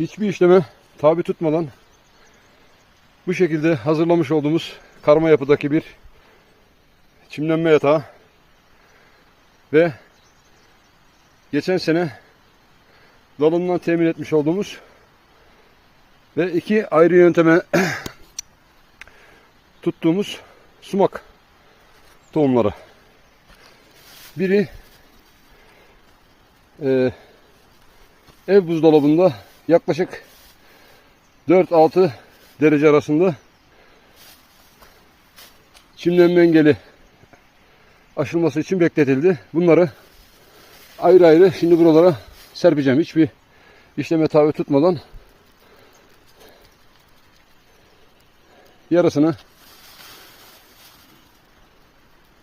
hiçbir işleme tabi tutmadan bu şekilde hazırlamış olduğumuz karma yapıdaki bir çimlenme yatağı ve geçen sene dalından temin etmiş olduğumuz ve iki ayrı yönteme tuttuğumuz sumak tohumları. Biri e, ev buzdolabında yaklaşık 4-6 derece arasında çimlenme engeli aşılması için bekletildi. Bunları ayrı ayrı şimdi buralara serpeceğim. Hiçbir işleme tabi tutmadan yarısını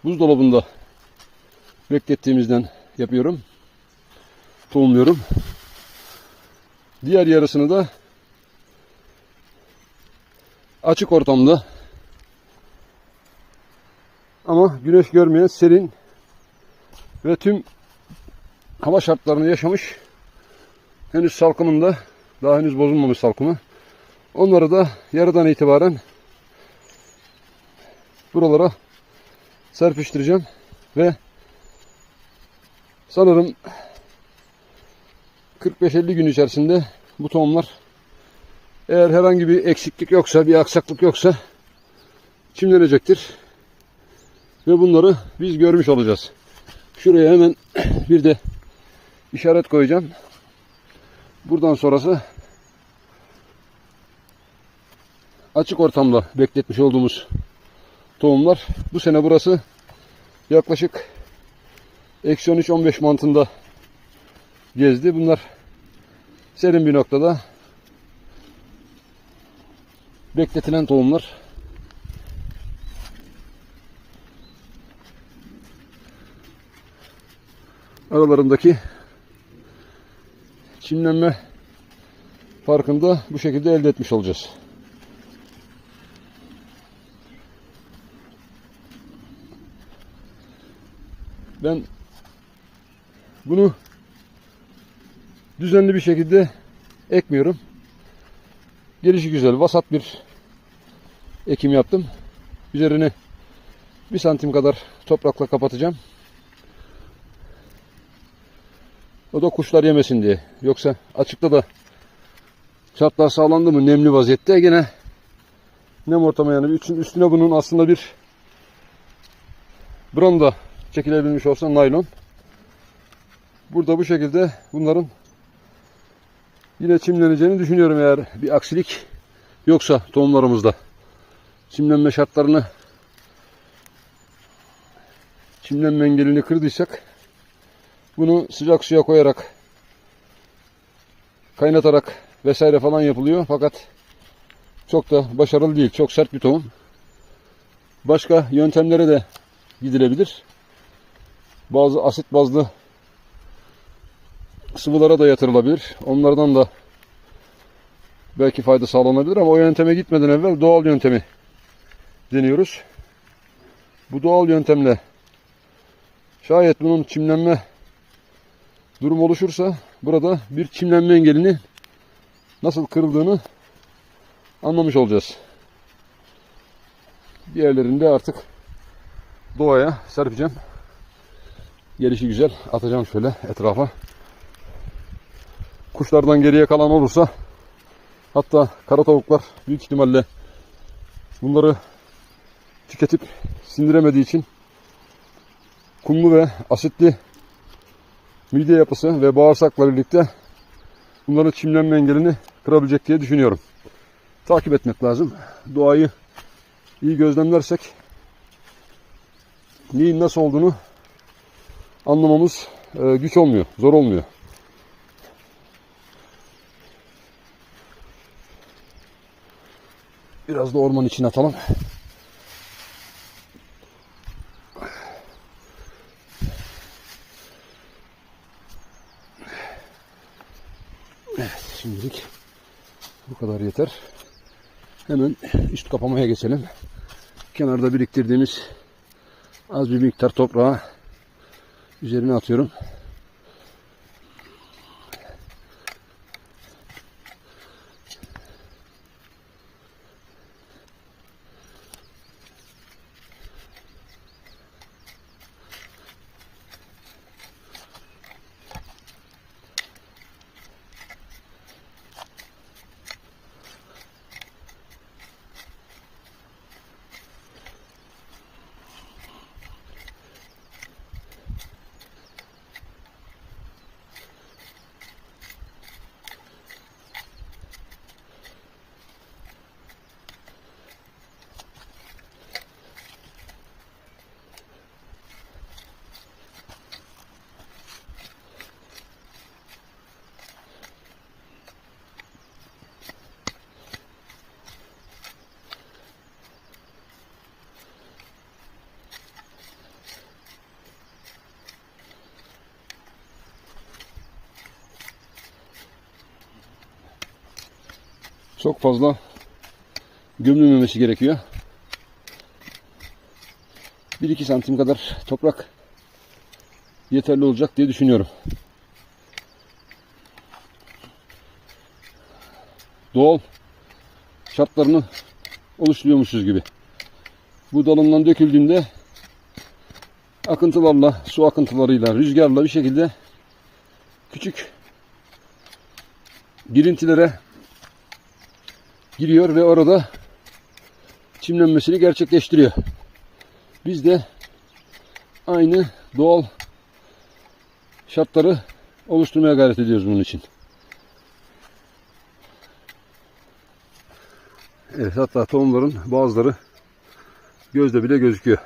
buzdolabında beklettiğimizden yapıyorum. Tohumluyorum. Diğer yarısını da açık ortamda. Ama güneş görmeyen serin ve tüm hava şartlarını yaşamış henüz salkımında daha henüz bozulmamış salkımı. Onları da yarıdan itibaren buralara serpiştireceğim ve sanırım 45-50 gün içerisinde bu tohumlar eğer herhangi bir eksiklik yoksa, bir aksaklık yoksa çimlenecektir. Ve bunları biz görmüş olacağız. Şuraya hemen bir de işaret koyacağım. Buradan sonrası açık ortamda bekletmiş olduğumuz tohumlar. Bu sene burası yaklaşık eksi 13-15 mantında gezdi. Bunlar serin bir noktada bekletilen tohumlar. Aralarındaki çimlenme farkında bu şekilde elde etmiş olacağız. Ben bunu düzenli bir şekilde ekmiyorum. Gelişi güzel, vasat bir ekim yaptım. Üzerini bir santim kadar toprakla kapatacağım. O da kuşlar yemesin diye. Yoksa açıkta da şartlar sağlandı mı nemli vaziyette gene nem ortamı yani üstüne bunun aslında bir branda çekilebilmiş olsa naylon. Burada bu şekilde bunların yine çimleneceğini düşünüyorum eğer bir aksilik yoksa tohumlarımızda. Çimlenme şartlarını çimlenme engelini kırdıysak bunu sıcak suya koyarak kaynatarak vesaire falan yapılıyor fakat çok da başarılı değil. Çok sert bir tohum. Başka yöntemlere de gidilebilir. Bazı asit bazlı sıvılara da yatırılabilir. Onlardan da belki fayda sağlanabilir ama o yönteme gitmeden evvel doğal yöntemi deniyoruz. Bu doğal yöntemle şayet bunun çimlenme durum oluşursa burada bir çimlenme engelini nasıl kırıldığını anlamış olacağız. Diğerlerinde artık doğaya serpeceğim. Gelişi güzel atacağım şöyle etrafa. Kuşlardan geriye kalan olursa hatta kara tavuklar büyük ihtimalle bunları tüketip sindiremediği için kumlu ve asitli mide yapısı ve bağırsakla birlikte bunların çimlenme engelini kırabilecek diye düşünüyorum. Takip etmek lazım. Doğayı iyi gözlemlersek neyin nasıl olduğunu anlamamız e, güç olmuyor, zor olmuyor. Biraz da orman içine atalım. Evet, şimdilik bu kadar yeter. Hemen üst kapamaya geçelim. Kenarda biriktirdiğimiz az bir miktar toprağı üzerine atıyorum. Çok fazla gömülmemesi gerekiyor. 1-2 santim kadar toprak yeterli olacak diye düşünüyorum. Doğal şartlarını oluşturuyormuşuz gibi. Bu dalından döküldüğünde akıntılarla, su akıntılarıyla, rüzgarla bir şekilde küçük girintilere giriyor ve orada çimlenmesini gerçekleştiriyor. Biz de aynı doğal şartları oluşturmaya gayret ediyoruz bunun için. Evet hatta tohumların bazıları gözde bile gözüküyor.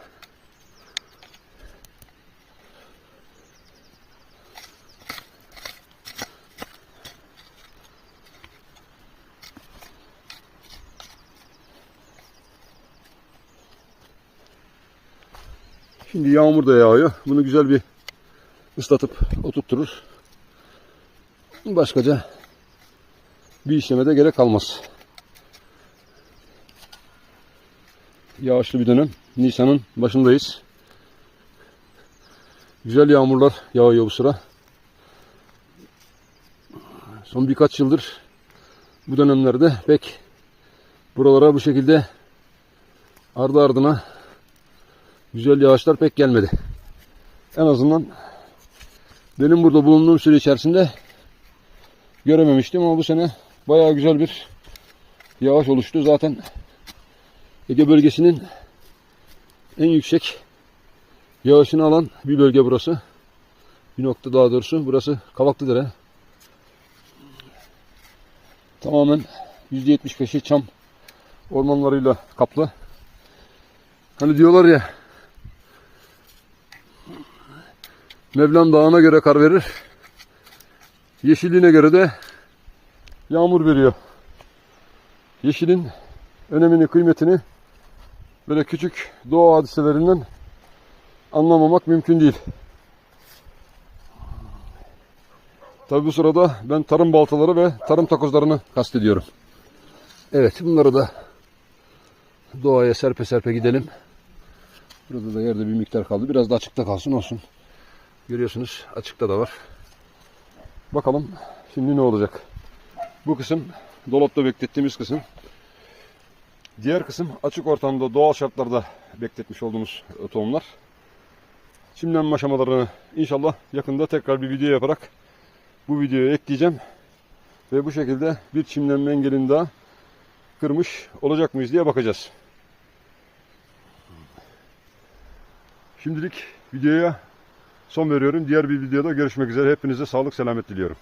Şimdi yağmur da yağıyor. Bunu güzel bir ıslatıp oturtturur. Başkaca bir işleme de gerek kalmaz. Yağışlı bir dönem. Nisan'ın başındayız. Güzel yağmurlar yağıyor bu sıra. Son birkaç yıldır bu dönemlerde pek buralara bu şekilde ardı ardına güzel yağışlar pek gelmedi. En azından benim burada bulunduğum süre içerisinde görememiştim ama bu sene bayağı güzel bir yağış oluştu. Zaten Ege bölgesinin en yüksek yağışını alan bir bölge burası. Bir nokta daha doğrusu burası Kavaklıdere. Tamamen %75'i çam ormanlarıyla kaplı. Hani diyorlar ya Mevlam dağına göre kar verir. Yeşilliğine göre de yağmur veriyor. Yeşilin önemini, kıymetini böyle küçük doğa hadiselerinden anlamamak mümkün değil. Tabi bu sırada ben tarım baltaları ve tarım takozlarını kastediyorum. Evet bunları da doğaya serpe serpe gidelim. Burada da yerde bir miktar kaldı. Biraz da açıkta kalsın olsun. Görüyorsunuz açıkta da var. Bakalım şimdi ne olacak. Bu kısım dolapta beklettiğimiz kısım. Diğer kısım açık ortamda doğal şartlarda bekletmiş olduğumuz tohumlar. Çimlenme aşamalarını inşallah yakında tekrar bir video yaparak bu videoya ekleyeceğim. Ve bu şekilde bir çimlenme engelini daha kırmış olacak mıyız diye bakacağız. Şimdilik videoya son veriyorum. Diğer bir videoda görüşmek üzere. Hepinize sağlık, selamet diliyorum.